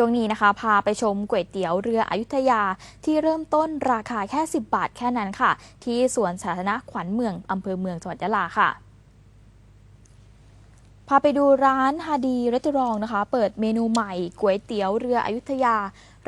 ช่วงนี้นะคะพาไปชมก๋วยเตี๋ยวเรืออยุธยาที่เริ่มต้นราคาแค่ 10 บาทแค่นั้นค่ะ ที่สวนสาธารณะขวัญเมืองอำเภอเมืองจังหวัดยะลาค่ะพาไปดูร้านฮาดีรีสอร์ทนะคะ เปิดเมนูใหม่ก๋วยเตี๋ยวเรืออยุธยา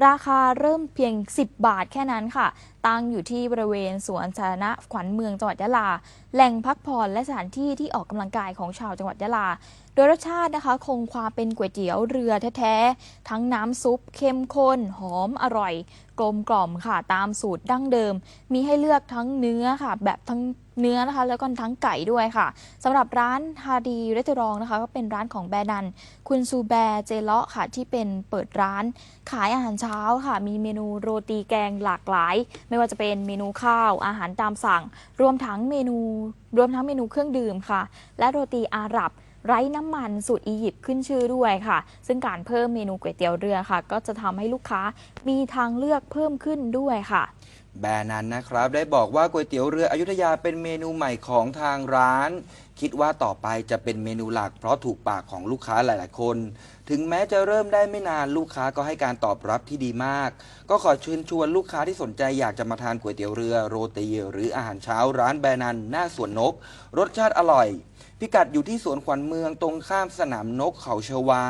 ราคาเริ่มเพียง 10 บาทแค่นั้นค่ะ ตั้งอยู่ที่บริเวณสวนสาธารณะขวัญเมืองจังหวัดยะลา แหล่งพักผ่อนและสถานที่ที่ออกกำลังกายของชาวจังหวัดยะลา โดยรสชาตินะคะคงความเป็นก๋วยเตี๋ยวเรือแท้ๆ ทั้งน้ำซุปเข้มข้น หอมอร่อย กลมกล่อมค่ะตามสูตรดั้งเดิม มีให้เลือกทั้งเนื้อค่ะ แบบทั้งเนื้อนะคะแล้วก็ทั้งไก่ด้วยค่ะสำหรับร้านฮาดีรีสอร์ทนะคะ ก็เป็นร้านของแบรนัน คุณซูแบร์เจเลาะค่ะที่เป็นเปิดร้านขายอาหารเช้าค่ะ มีเมนูโรตีแกงหลากหลาย ไม่ว่าจะเป็นเมนูข้าวอาหารตามสั่ง รวมทั้งเมนูรวมทั้งเมนูเครื่องดื่มค่ะ และโรตีอาหรับไร้น้ำมันสูตรอียิปต์ขึ้นชื่อด้วยค่ะ ซึ่งการเพิ่มเมนูก๋วยเตี๋ยวเรือค่ะ ก็จะทำให้ลูกค้ามีทางเลือกเพิ่มขึ้นด้วยค่ะ แบรนด์นั้นนะครับ ได้บอกว่าก๋วยเตี๋ยวเรืออยุธยาเป็นเมนูใหม่ของทางร้าน คิดว่าต่อไปจะเป็นเมนูหลัก เพราะถูกปากของลูกค้าหลาย ๆ คน ถึงแม้จะเริ่มได้ไม่นานลูกค้าก็ให้การตอบรับที่ดีมาก ก็ขอเชิญชวนลูกค้าที่สนใจอยากจะมาทานก๋วยเตี๋ยวเรือโรตีหรืออาหารเช้าร้านแบรนันหน้าสวนนก รสชาติอร่อย พิกัดอยู่ที่สวนขวัญเมืองตรงข้ามสนามนกเขาชวา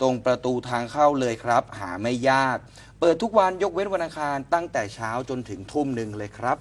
ตรงประตูทางเข้าเลยครับ หาไม่ยาก เปิดทุกวันยกเว้นวันอังคารตั้งแต่เช้าจนถึงทุ่มหนึ่งเลยครับ